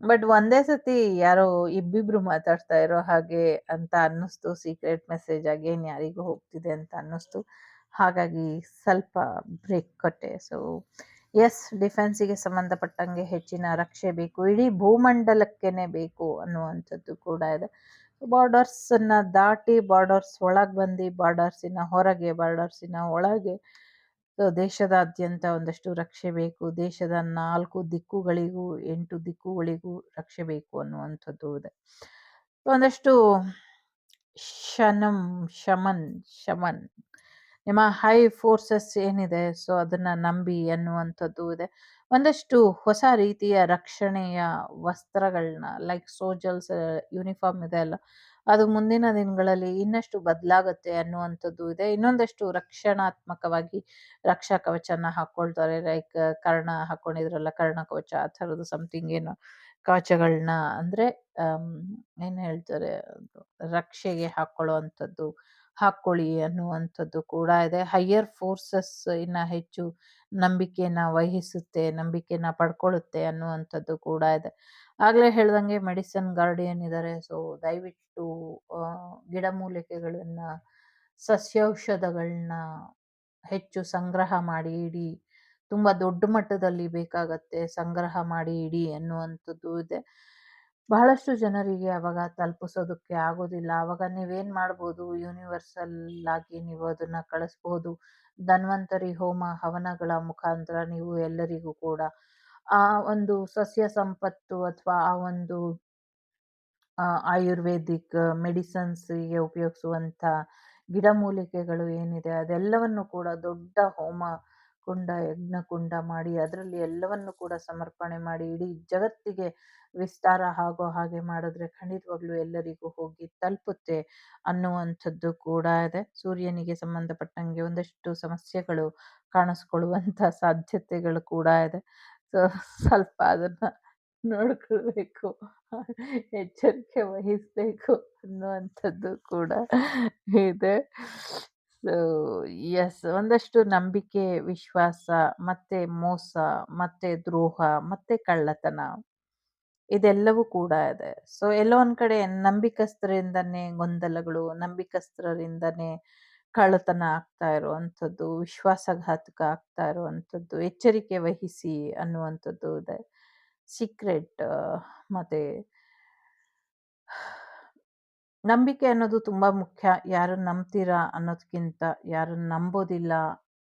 ಬಟ್ ಒಂದೇ ಸತಿ ಯಾರೋ ಇಬ್ಬಿಬ್ರು ಮಾತಾಡ್ತಾ ಇರೋ ಹಾಗೆ ಅಂತ ಅನ್ನಿಸ್ತು. ಸೀಕ್ರೆಟ್ ಮೆಸೇಜ್ ಅಗೇನ್ ಯಾರಿಗೂ ಹೋಗ್ತಿದೆ ಅಂತ ಅನ್ನಿಸ್ತು. ಹಾಗಾಗಿ ಸ್ವಲ್ಪ ಬ್ರೇಕ್ ಕೊಟ್ಟೆ. ಸೊ, ಎಸ್, ಡಿಫೆನ್ಸಿಗೆ ಸಂಬಂಧಪಟ್ಟಂಗೆ ಹೆಚ್ಚಿನ ರಕ್ಷೆ ಬೇಕು. ಇಡೀ ಭೂಮಂಡಲಕ್ಕೇನೆ ಬೇಕು ಅನ್ನುವಂಥದ್ದು ಕೂಡ ಇದೆ. ಬಾರ್ಡರ್ಸನ್ನ ದಾಟಿ ಬಾರ್ಡರ್ಸ್ ಒಳಗೆ ಬಂದು ಬಾರ್ಡರ್ಸಿನ ಹೊರಗೆ, ಬಾರ್ಡರ್ಸಿನ ಒಳಗೆ ದೇಶದಾದ್ಯಂತ ಒಂದಷ್ಟು ರಕ್ಷೆ ಬೇಕು. ದೇಶದ ನಾಲ್ಕು ದಿಕ್ಕುಗಳಿಗೂ, ಎಂಟು ದಿಕ್ಕುಗಳಿಗೂ ರಕ್ಷೆ ಬೇಕು ಅನ್ನುವಂಥದ್ದು ಇದೆ. ಒಂದಷ್ಟು ಶನಂ, ಶಮನ್ ಶಮನ್. ನಿಮ್ಮ ಹೈ ಫೋರ್ಸಸ್ ಏನಿದೆ? ಸೊ ಅದನ್ನ ನಂಬಿ ಅನ್ನುವಂಥದ್ದು ಇದೆ. ಒಂದಷ್ಟು ಹೊಸ ರೀತಿಯ ರಕ್ಷಣೆಯ ವಸ್ತ್ರಗಳನ್ನ ಲೈಕ್ ಸೋಜಲ್ಸ್ ಯೂನಿಫಾರ್ಮ್ ಇದೆ ಅಲ್ಲ, ಅದು ಮುಂದಿನ ದಿನಗಳಲ್ಲಿ ಇನ್ನಷ್ಟು ಬದಲಾಗುತ್ತೆ ಅನ್ನುವಂಥದ್ದು ಇದೆ. ಇನ್ನೊಂದಷ್ಟು ರಕ್ಷಣಾತ್ಮಕವಾಗಿ ರಕ್ಷಾ ಕವಚನ ಹಾಕೊಳ್ತಾರೆ ಲೈಕ್ ಕರ್ಣ ಹಾಕೊಂಡಿದ್ರಲ್ಲ, ಕರ್ಣ ಕವಚ, ಆ ಥರದ್ದು ಸಮಥಿಂಗ್ ಏನು ಕವಚಗಳನ್ನ ಅಂದ್ರೆ ಏನು ಹೇಳ್ತಾರೆ ರಕ್ಷೆಗೆ ಹಾಕೊಳ್ಳೋ ಅಂಥದ್ದು ಹಾಕೊಳ್ಳಿ ಅನ್ನುವಂಥದ್ದು ಕೂಡ ಇದೆ. ಹೈಯರ್ ಫೋರ್ಸಸ್ ಇನ್ನ ಹೆಚ್ಚು ನಂಬಿಕೆನ ವಹಿಸುತ್ತೆ, ನಂಬಿಕೆನ ಪಡ್ಕೊಳ್ಳುತ್ತೆ ಅನ್ನುವಂಥದ್ದು ಕೂಡ ಇದೆ. ಆಗ್ಲೇ ಹೇಳ್ದಂಗೆ ಮೆಡಿಸನ್ ಗಾರ್ಡಿಯನ್ ಇದ್ದಾರೆ ಸೊ ದಯವಿಟ್ಟು ಗಿಡಮೂಲಿಕೆಗಳನ್ನ ಸಸ್ಯೌಷಧಗಳನ್ನ ಹೆಚ್ಚು ಸಂಗ್ರಹ ಮಾಡಿ ಇಡಿ. ತುಂಬಾ ದೊಡ್ಡ ಮಟ್ಟದಲ್ಲಿ ಬೇಕಾಗತ್ತೆ ಸಂಗ್ರಹ ಮಾಡಿ ಇಡಿ ಅನ್ನುವಂಥದ್ದು ಇದೆ. ಬಹಳಷ್ಟು ಜನರಿಗೆ ಅವಾಗ ತಲುಪಿಸೋದಕ್ಕೆ ಆಗೋದಿಲ್ಲ. ಅವಾಗ ನೀವೇನ್ ಮಾಡ್ಬೋದು? ಯೂನಿವರ್ಸಲ್ ಆಗಿ ನೀವು ಅದನ್ನ ಕಳಿಸ್ಬೋದು. ಧನ್ವಂತರಿ ಹೋಮ ಹವನಗಳ ಮುಖಾಂತರ ನೀವು ಎಲ್ಲರಿಗೂ ಕೂಡ ಆ ಒಂದು ಸಸ್ಯ ಸಂಪತ್ತು ಅಥವಾ ಆ ಒಂದು ಆಯುರ್ವೇದಿಕ್ ಮೆಡಿಸನ್ಸ್ಗೆ ಉಪಯೋಗಿಸುವಂಥ ಗಿಡಮೂಲಿಕೆಗಳು ಏನಿದೆ ಅದೆಲ್ಲವನ್ನು ಕೂಡ ದೊಡ್ಡ ಹೋಮ ಕುಂಡ, ಯಜ್ಞ ಕುಂಡ ಮಾಡಿ ಅದರಲ್ಲಿ ಎಲ್ಲವನ್ನು ಕೂಡ ಸಮರ್ಪಣೆ ಮಾಡಿ ಇಡೀ ಜಗತ್ತಿಗೆ ವಿಸ್ತಾರ ಆಗೋ ಹಾಗೆ ಮಾಡಿದ್ರೆ ಖಂಡಿತವಾಗ್ಲೂ ಎಲ್ಲರಿಗೂ ಹೋಗಿ ತಲುಪುತ್ತೆ ಅನ್ನುವಂಥದ್ದು ಕೂಡ ಇದೆ. ಸೂರ್ಯನಿಗೆ ಸಂಬಂಧಪಟ್ಟಂಗೆ ಒಂದಷ್ಟು ಸಮಸ್ಯೆಗಳು ಕಾಣಿಸ್ಕೊಳ್ಳುವಂಥ ಸಾಧ್ಯತೆಗಳು ಕೂಡ ಇದೆ. ಸೊ, ಸ್ವಲ್ಪ ಅದನ್ನ ನೋಡ್ಕೊಳ್ಬೇಕು, ಎಚ್ಚರಿಕೆ ವಹಿಸ್ಬೇಕು ಅನ್ನುವಂಥದ್ದು ಕೂಡ ಇದೆ. ಎಸ್ ಒಂದಷ್ಟು ನಂಬಿಕೆ ವಿಶ್ವಾಸ ಮತ್ತೆ ಮೋಸ ಮತ್ತೆ ದ್ರೋಹ ಮತ್ತೆ ಕಳ್ಳತನ ಇದೆಲ್ಲವೂ ಕೂಡ ಇದೆ. ಸೊ ಎಲ್ಲೋ ಒಂದ್ ಕಡೆ ನಂಬಿಕಸ್ಥರಿಂದನೇ ಗೊಂದಲಗಳು, ನಂಬಿಕಸ್ಥರಿಂದನೇ ಕಳ್ಳತನ ಆಗ್ತಾ ಇರುವಂಥದ್ದು, ವಿಶ್ವಾಸಘಾತಕ ಆಗ್ತಾ ಇರುವಂಥದ್ದು, ಎಚ್ಚರಿಕೆ ವಹಿಸಿ ಅನ್ನುವಂಥದ್ದು ಇದೆ. ಸೀಕ್ರೆಟ್ ಮತ್ತೆ ನಂಬಿಕೆ ಅನ್ನೋದು ತುಂಬ ಮುಖ್ಯ. ಯಾರನ್ನ ನಂಬ್ತೀರಾ ಅನ್ನೋದಕ್ಕಿಂತ, ಯಾರನ್ನ ನಂಬೋದಿಲ್ಲ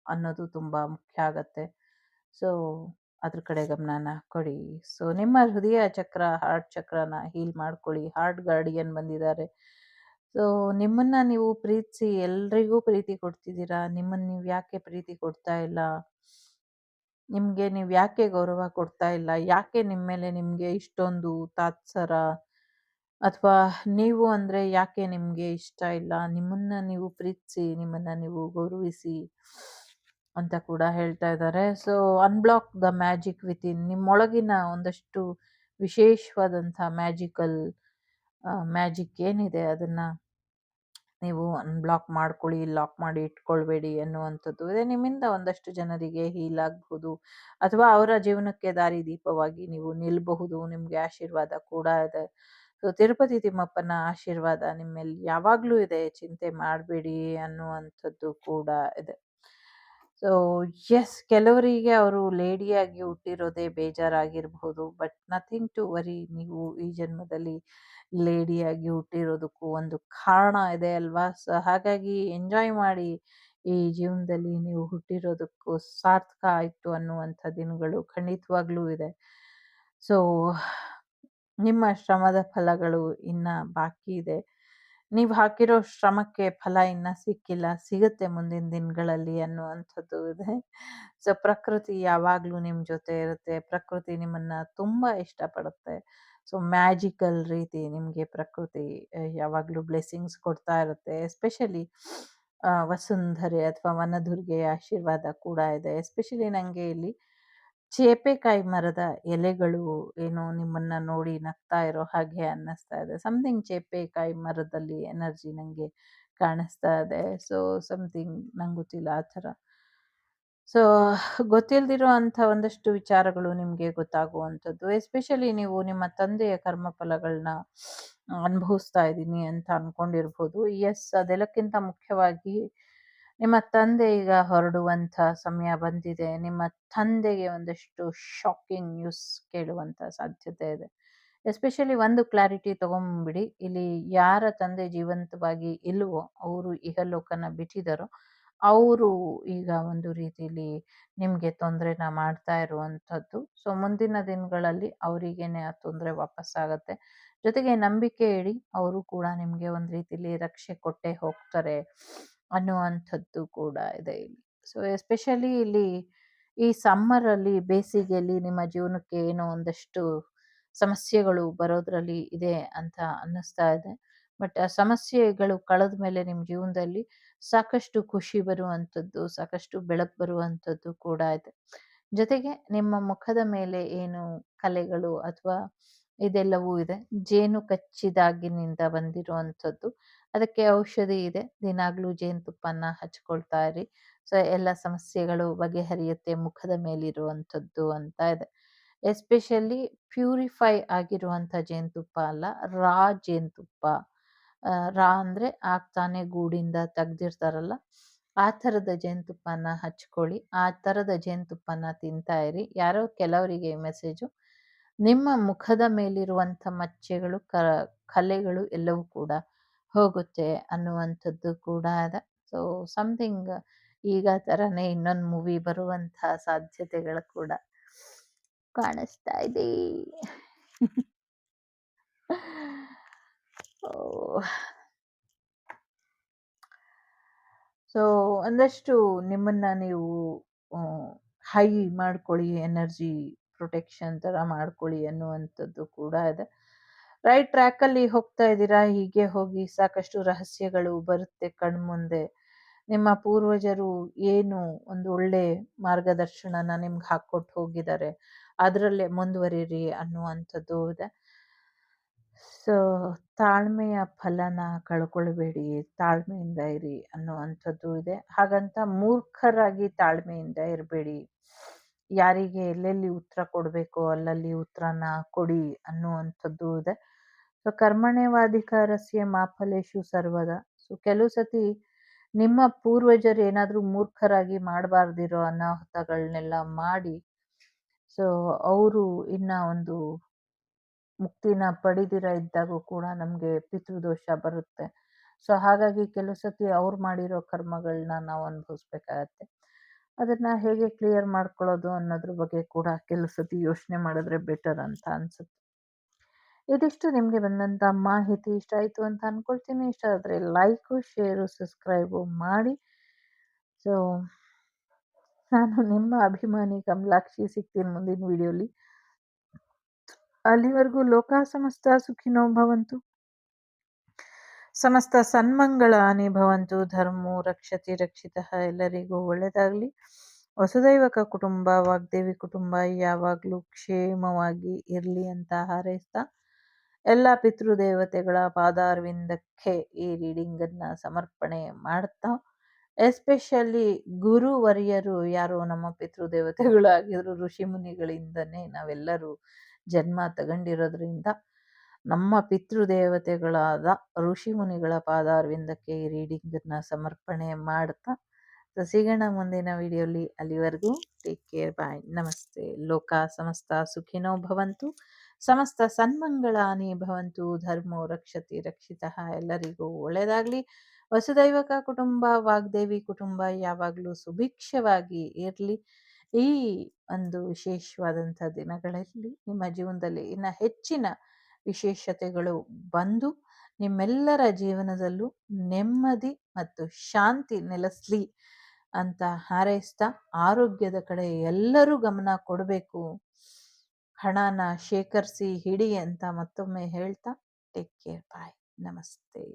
ಅನ್ನೋದು ತುಂಬಾ ಮುಖ್ಯ ಆಗತ್ತೆ. ಸೊ ಅದ್ರ ಕಡೆ ಗಮನನ ಕೊಡಿ. ಸೊ ನಿಮ್ಮ ಹೃದಯ ಚಕ್ರ, ಹಾರ್ಟ್ ಚಕ್ರನ ಹೀಲ್ ಮಾಡ್ಕೊಳ್ಳಿ. ಹಾರ್ಟ್ ಗಾರ್ಡಿಯನ್ ಬಂದಿದ್ದಾರೆ. ಸೊ ನಿಮ್ಮನ್ನ ನೀವು ಪ್ರೀತಿಸಿ ಎಲ್ರಿಗೂ ಪ್ರೀತಿ ಕೊಡ್ತಿದ್ದೀರಾ. ನಿಮ್ಮನ್ನ ನೀವು ಯಾಕೆ ಪ್ರೀತಿ ಕೊಡ್ತಾ ಇಲ್ಲ? ನಿಮ್ಗೆ ನೀವು ಯಾಕೆ ಗೌರವ ಕೊಡ್ತಾ ಇಲ್ಲ? ಯಾಕೆ ನಿಮ್ಮ ಮೇಲೆ ನಿಮ್ಗೆ ಇಷ್ಟೊಂದು ತಾತ್ಸರ? ಅಥವಾ ನೀವು ಅಂದರೆ ಯಾಕೆ ನಿಮಗೆ ಇಷ್ಟ ಇಲ್ಲ? ನಿಮ್ಮನ್ನು ನೀವು ಪ್ರೀತಿಸಿ, ನಿಮ್ಮನ್ನು ನೀವು ಗೌರವಿಸಿ ಅಂತ ಕೂಡ ಹೇಳ್ತಾ ಇದ್ದಾರೆ. So unblock the magic within ನಿಮ್ಮೊಳಗಿನ ಒಂದಷ್ಟು ವಿಶೇಷವಾದಂಥ ಮ್ಯಾಜಿಕಲ್ ಮ್ಯಾಜಿಕ್ ಏನಿದೆ ಅದನ್ನು ನೀವು ಅನ್‌ಬ್ಲಾಕ್ ಮಾಡ್ಕೊಳ್ಳಿ, ಲಾಕ್ ಮಾಡಿ ಇಟ್ಕೊಳ್ಬೇಡಿ ಅನ್ನುವಂಥದ್ದು ಇದೆ. ನಿಮ್ಮಿಂದ ಒಂದಷ್ಟು ಜನರಿಗೆ ಹೀಲ್ ಆಗಬಹುದು ಅಥವಾ ಅವರ ಜೀವನಕ್ಕೆ ದಾರಿದೀಪವಾಗಿ ನೀವು ನಿಲ್ಲಬಹುದು ನಿಮಗೆ ಆಶೀರ್ವಾದ ಕೂಡ ಇದೆ. ಸೊ, ತಿರುಪತಿ ತಿಮ್ಮಪ್ಪನ ಆಶೀರ್ವಾದ ನಿಮ್ಮಲ್ಲಿ ಯಾವಾಗಲೂ ಇದೆ. ಚಿಂತೆ ಮಾಡಬೇಡಿ ಅನ್ನುವಂಥದ್ದು ಕೂಡ ಇದೆ. ಸೊ ಎಸ್ ಕೆಲವರಿಗೆ ಅವರು ಲೇಡಿಯಾಗಿ ಹುಟ್ಟಿರೋದೇ ಬೇಜಾರಾಗಿರಬಹುದು. ಬಟ್ ನಥಿಂಗ್ ಟು ವರಿ ನೀವು ಈ ಜನ್ಮದಲ್ಲಿ ಲೇಡಿಯಾಗಿ ಹುಟ್ಟಿರೋದಕ್ಕೂ ಒಂದು ಕಾರಣ ಇದೆ ಅಲ್ವಾ? ಸೊ, ಹಾಗಾಗಿ ಎಂಜಾಯ್ ಮಾಡಿ. ಈ ಜೀವನದಲ್ಲಿ ನೀವು ಹುಟ್ಟಿರೋದಕ್ಕೂ ಸಾರ್ಥಕ ಆಯ್ತು ಅನ್ನುವಂಥ ದಿನಗಳು ಖಂಡಿತವಾಗ್ಲೂ ಇದೆ. ಸೊ ನಿಮ್ಮ ಶ್ರಮದ ಫಲಗಳು ಇನ್ನ ಬಾಕಿ ಇದೆ. ನೀವು ಹಾಕಿರೋ ಶ್ರಮಕ್ಕೆ ಫಲ ಇನ್ನ ಸಿಕ್ಕಿಲ್ಲ. ಸಿಗುತ್ತೆ ಮುಂದಿನ ದಿನಗಳಲ್ಲಿ ಅನ್ನುವಂಥದ್ದು ಇದೆ. ಸೊ, ಪ್ರಕೃತಿ ಯಾವಾಗ್ಲೂ ನಿಮ್ ಜೊತೆ ಇರುತ್ತೆ. ಪ್ರಕೃತಿ ನಿಮ್ಮನ್ನ ತುಂಬಾ ಇಷ್ಟಪಡುತ್ತೆ. ಸೊ, ಮ್ಯಾಜಿಕಲ್ ರೀತಿ ನಿಮ್ಗೆ ಪ್ರಕೃತಿ ಯಾವಾಗಲೂ ಬ್ಲೆಸ್ಸಿಂಗ್ಸ್ ಕೊಡ್ತಾ ಇರುತ್ತೆ. ಎಸ್ಪೆಷಲಿ ವಸುಂಧರೆ ಅಥವಾ ವನದುರ್ಗೆಯ ಆಶೀರ್ವಾದ ಕೂಡ ಇದೆ. ಎಸ್ಪೆಷಲಿ ನಂಗೆ ಇಲ್ಲಿ ಚೇಪೆಕಾಯಿ ಮರದ ಎಲೆಗಳು ಏನೋ ನಿಮ್ಮನ್ನ ನೋಡಿ ನಗ್ತಾ ಇರೋ ಹಾಗೆ ಅನ್ನಿಸ್ತಾ ಇದೆ. ಸಮಥಿಂಗ್ ಚೇಪೆಕಾಯಿ ಮರದಲ್ಲಿ ಎನರ್ಜಿ ನನಗೆ ಕಾಣಿಸ್ತಾ ಇದೆ. ಸೊ ಸಮಥಿಂಗ್ ನಂಗೆ ಗೊತ್ತಿಲ್ಲ ಆ ಥರ. ಸೊ ಗೊತ್ತಿಲ್ದಿರೋ ಅಂಥ ಒಂದಷ್ಟು ವಿಚಾರಗಳು ನಿಮಗೆ ಗೊತ್ತಾಗುವಂಥದ್ದು. ಎಸ್ಪೆಷಲಿ ನೀವು ನಿಮ್ಮ ತಂದೆಯ ಕರ್ಮಫಲಗಳನ್ನ ಅನುಭವಿಸ್ತಾ ಇದ್ದೀನಿ ಅಂತ ಅಂದ್ಕೊಂಡಿರ್ಬೋದು ಎಸ್ ಅದೆಲ್ಲಕ್ಕಿಂತ ಮುಖ್ಯವಾಗಿ ನಿಮ್ಮ ತಂದೆ ಈಗ ಹೊರಡುವಂಥ ಸಮಯ ಬಂದಿದೆ. ನಿಮ್ಮ ತಂದೆಗೆ ಒಂದಷ್ಟು ಶಾಕಿಂಗ್ ನ್ಯೂಸ್ ಕೇಳುವಂಥ ಸಾಧ್ಯತೆ ಇದೆ. ಎಸ್ಪೆಷಲಿ ಒಂದು ಕ್ಲಾರಿಟಿ ತಗೊಂಬಿಡಿ. ಇಲ್ಲಿ ಯಾರ ತಂದೆ ಜೀವಂತವಾಗಿ ಇಲ್ವೋ, ಅವರು ಇಹಲೋಕನ ಬಿಟ್ಟಿದ್ದಾರೋ ಅವರು ಈಗ ಒಂದು ರೀತಿಲಿ ನಿಮಗೆ ತೊಂದರೆನ ಮಾಡ್ತಾ ಇರುವಂಥದ್ದು. ಸೊ ಮುಂದಿನ ದಿನಗಳಲ್ಲಿ ಅವರಿಗೇನೆ ಆ ತೊಂದ್ರೆ ವಾಪಸ್ಸಾಗತ್ತೆ. ಜೊತೆಗೆ ನಂಬಿಕೆ ಇಡಿ. ಅವರು ಕೂಡ ನಿಮಗೆ ಒಂದು ರೀತಿಲಿ ರಕ್ಷೆ ಕೊಟ್ಟೇ ಹೋಗ್ತಾರೆ ಅನ್ನುವಂಥದ್ದು ಕೂಡ ಇದೆ ಇಲ್ಲಿ. ಸೊ ಎಸ್ಪೆಷಲಿ ಇಲ್ಲಿ ಈ ಸಮ್ಮರಲ್ಲಿ ಬೇಸಿಗೆಯಲ್ಲಿ ನಿಮ್ಮ ಜೀವನಕ್ಕೆ ಏನೋ ಒಂದಷ್ಟು ಸಮಸ್ಯೆಗಳು ಬರೋದ್ರಲ್ಲಿ ಇದೆ ಅಂತ ಅನ್ನಿಸ್ತಾ ಇದೆ. ಬಟ್ ಆ ಸಮಸ್ಯೆಗಳು ಕಳೆದ ಮೇಲೆ ನಿಮ್ಮ ಜೀವನದಲ್ಲಿ ಸಾಕಷ್ಟು ಖುಷಿ ಬರುವಂಥದ್ದು, ಸಾಕಷ್ಟು ಬೆಳಕು ಬರುವಂಥದ್ದು ಕೂಡ ಇದೆ. ಜೊತೆಗೆ ನಿಮ್ಮ ಮುಖದ ಮೇಲೆ ಏನು ಕಲೆಗಳು ಅಥವಾ ಇದೆಲ್ಲವೂ ಇದೆ. ಜೇನು ಕಚ್ಚಿದಾಗಿನಿಂದ ಬಂದಿರುವಂಥದ್ದು. ಅದಕ್ಕೆ ಔಷಧಿ ಇದೆ. ದಿನಾಗ್ಲೂ ಜೇನುತುಪ್ಪನ ಹಚ್ಕೊಳ್ತಾ ಇರಿ. ಸೊ ಎಲ್ಲ ಸಮಸ್ಯೆಗಳು ಬಗೆಹರಿಯುತ್ತೆ ಮುಖದ ಮೇಲಿರುವಂಥದ್ದು ಅಂತ ಇದೆ. ಎಸ್ಪೆಷಲಿ ಪ್ಯೂರಿಫೈ ಆಗಿರುವಂಥ ಜೇನುತುಪ್ಪ ಅಲ್ಲ. ರಾ ಜೇನುತುಪ್ಪ. ರಾ ಅಂದರೆ ಆಗ್ತಾನೆ ಗೂಡಿಂದ ತೆಗ್ದಿರ್ತಾರಲ್ಲ ಆ ಥರದ ಜೇನುತುಪ್ಪನ ಹಚ್ಕೊಳ್ಳಿ. ಆ ಥರದ ಜೇನುತುಪ್ಪನ ತಿಂತಾ ಇರಿ. ಯಾರೋ ಕೆಲವರಿಗೆ ಮೆಸೇಜು. ನಿಮ್ಮ ಮುಖದ ಮೇಲಿರುವಂಥ ಮಚ್ಚೆಗಳು, ಕಲೆಗಳು ಎಲ್ಲವೂ ಕೂಡ ಹೋಗುತ್ತೆ ಅನ್ನುವಂಥದ್ದು ಕೂಡ ಇದೆ. ಸೊ ಸಮಥಿಂಗ್ ಈಗ ಥರನೇ ಇನ್ನೊಂದು ಮೂವಿ ಬರುವಂಥ ಸಾಧ್ಯತೆಗಳು ಕೂಡ ಕಾಣಿಸ್ತಾ ಇದೆ. [laughs] ಸೊ ಒಂದಷ್ಟು ನಿಮ್ಮನ್ನ ನೀವು ಹೈ ಮಾಡ್ಕೊಳ್ಳಿ. ಎನರ್ಜಿ ಪ್ರೊಟೆಕ್ಷನ್ ಥರ ಮಾಡ್ಕೊಳ್ಳಿ ಅನ್ನುವಂಥದ್ದು ಕೂಡ ಇದೆ. ರೈಟ್ ಟ್ರ್ಯಾಕಲ್ಲಿ ಹೋಗ್ತಾ ಇದ್ದೀರಾ. ಹೀಗೆ ಹೋಗಿ ಸಾಕಷ್ಟು ರಹಸ್ಯಗಳು ಬರುತ್ತೆ ಕಣ್ಮುಂದೆ. ನಿಮ್ಮ ಪೂರ್ವಜರು ಏನು ಒಂದು ಒಳ್ಳೆ ಮಾರ್ಗದರ್ಶನನ ನಿಮ್ಗೆ ಹಾಕ್ಕೊಟ್ಟು ಹೋಗಿದ್ದಾರೆ. ಅದರಲ್ಲೇ ಮುಂದುವರಿರಿ ಅನ್ನುವಂಥದ್ದು ಇದೆ. ಸೊ ತಾಳ್ಮೆಯ ಫಲನ ಕಳ್ಕೊಳ್ಬೇಡಿ. ತಾಳ್ಮೆಯಿಂದ ಇರಿ ಅನ್ನುವಂಥದ್ದು ಇದೆ. ಹಾಗಂತ ಮೂರ್ಖರಾಗಿ ತಾಳ್ಮೆಯಿಂದ ಇರಬೇಡಿ ಯಾರಿಗೆ ಎಲ್ಲೆಲ್ಲಿ ಉತ್ತರ ಕೊಡಬೇಕೋ, ಅಲ್ಲಲ್ಲಿ ಉತ್ತರನ ಕೊಡಿ ಅನ್ನುವಂಥದ್ದು ಇದೆ ಸೊ ಕರ್ಮಣ್ಯವಾಧಿಕಾರಸ್ಯ ಮಾಫಲೇಶು ಸರ್ವದ ಸೊ ಕೆಲವು ಸತಿ ನಿಮ್ಮ ಪೂರ್ವಜರು ಏನಾದರೂ ಮೂರ್ಖರಾಗಿ ಮಾಡಬಾರ್ದಿರೋ ಅನಾಹುತಗಳನ್ನೆಲ್ಲ ಮಾಡಿ ಸೊ ಅವರು ಇನ್ನ ಒಂದು ಮುಕ್ತಿನ ಪಡೆದಿರ ಇದ್ದಾಗೂ ಕೂಡ ನಮಗೆ ಪಿತೃದೋಷ ಬರುತ್ತೆ ಸೊ ಹಾಗಾಗಿ ಕೆಲವು ಸತಿ ಅವ್ರು ಮಾಡಿರೋ ಕರ್ಮಗಳನ್ನ ನಾವು ಅನುಭವಿಸ್ಬೇಕಾಗತ್ತೆ ಅದನ್ನ ಹೇಗೆ ಕ್ಲಿಯರ್ ಮಾಡ್ಕೊಳ್ಳೋದು ಅನ್ನೋದ್ರ ಬಗ್ಗೆ ಕೂಡ ಕೆಲವು ಸತಿ ಯೋಚನೆ ಮಾಡಿದ್ರೆ ಬೆಟರ್ ಅಂತ ಅನ್ಸುತ್ತೆ ಇದಿಷ್ಟು ನಿಮಗೆ ಬಂದಂಥ ಮಾಹಿತಿ ಇಷ್ಟ ಆಯಿತು ಅಂತ ಅನ್ಕೊಳ್ತೀನಿ. ಇಷ್ಟ ಆದರೆ ಲೈಕು ಶೇರು ಸಬ್ಸ್ಕ್ರೈಬು ಮಾಡಿ. ಸೊ ನಾನು ನಿಮ್ಮ ಅಭಿಮಾನಿ ಕಮಲಾಕ್ಷಿ ಸಿಗ್ತೀನಿ ಮುಂದಿನ ವಿಡಿಯೋಲಿ ಅಲ್ಲಿವರೆಗೂ ಲೋಕ ಸಮಸ್ತ ಸುಖಿನೋ ಭವಂತು. ಸಮಸ್ತ ಸನ್ಮಂಗಳಾನಿ ಭವಂತು. ಧರ್ಮೋ ರಕ್ಷತಿ ರಕ್ಷಿತ ಎಲ್ಲರಿಗೂ ಒಳ್ಳೆಯದಾಗಲಿ ವಸುದೈವಕ ಕುಟುಂಬ, ವಾಗ್ದೇವಿ ಕುಟುಂಬ ಯಾವಾಗಲೂ ಕ್ಷೇಮವಾಗಿ ಇರಲಿ ಅಂತ ಹಾರೈಸ್ತಾ ಎಲ್ಲ ಪಿತೃದೇವತೆಗಳ ಪಾದಾರವಿಂದಕ್ಕೆ ಈ ರೀಡಿಂಗನ್ನು ಸಮರ್ಪಣೆ ಮಾಡ್ತಾ, ಎಸ್ಪೆಷಲಿ ಗುರುವರಿಯರು ಯಾರು ನಮ್ಮ ಪಿತೃದೇವತೆಗಳಾಗಿದ್ರು, ಋಷಿ ಮುನಿಗಳಿಂದನೇ ನಾವೆಲ್ಲರೂ ಜನ್ಮ ತಗೊಂಡಿರೋದ್ರಿಂದ ನಮ್ಮ ಪಿತೃದೇವತೆಗಳಾದ ಋಷಿ ಮುನಿಗಳ ಪಾದಾರವಿಂದಕ್ಕೆ ಈ ರೀಡಿಂಗನ್ನು ಸಮರ್ಪಣೆ ಮಾಡ್ತಾ ಸೊ ಮುಂದಿನ ವಿಡಿಯೋಲಿ ಅಲ್ಲಿವರೆಗೂ ಟೇಕ್ ಕೇರ್, ಬಾಯ್, ನಮಸ್ತೆ, ಲೋಕ ಸಮಸ್ತ ಸುಖಿನೋ ಭವಂತು. ಸಮಸ್ತ ಸನ್ಮಂಗಳಾನಿ ಭವಂತು, ಧರ್ಮೋ ರಕ್ಷತಿ ರಕ್ಷಿತ. ಎಲ್ಲರಿಗೂ ಒಳ್ಳೆಯದಾಗಲಿ ವಸುದೈವಕ ಕುಟುಂಬ, ವಾಗ್ದೇವಿ ಕುಟುಂಬ, ಯಾವಾಗಲೂ ಸುಭಿಕ್ಷವಾಗಿ ಇರಲಿ. ಈ ಒಂದು ವಿಶೇಷವಾದಂಥ ದಿನಗಳಲ್ಲಿ ನಿಮ್ಮ ಜೀವನದಲ್ಲಿ ಇನ್ನು ಹೆಚ್ಚಿನ ವಿಶೇಷತೆಗಳು ಬಂದು ನಿಮ್ಮೆಲ್ಲರ ಜೀವನದಲ್ಲೂ ನೆಮ್ಮದಿ ಮತ್ತು ಶಾಂತಿ ನೆಲೆಸಲಿ ಅಂತ ಹಾರೈಸ್ತಾ ಆರೋಗ್ಯದ ಕಡೆ ಎಲ್ಲರೂ ಗಮನ ಕೊಡಬೇಕು. ಹಣನ ಶೇಖರಿಸಿ ಹಿಡಿ ಅಂತ ಮತ್ತೊಮ್ಮೆ ಹೇಳ್ತಾ ಟೇಕ್ ಕೇರ್ ಬಾಯ್ ನಮಸ್ತೆ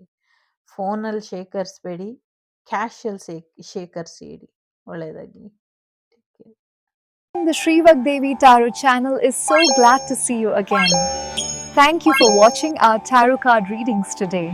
ಫೋನಲ್ಲಿ ಶೇಖರಿಸ್ಬೇಡಿ ಕ್ಯಾಶಲ್ಲಿ ಶೇ ಶೇಖರಿಸಿ ಇಡಿ ಒಳ್ಳೆಯದಾಗಲಿ The Srivak Devi Tarot channel is so glad to see you again. Thank you for watching our tarot card readings today.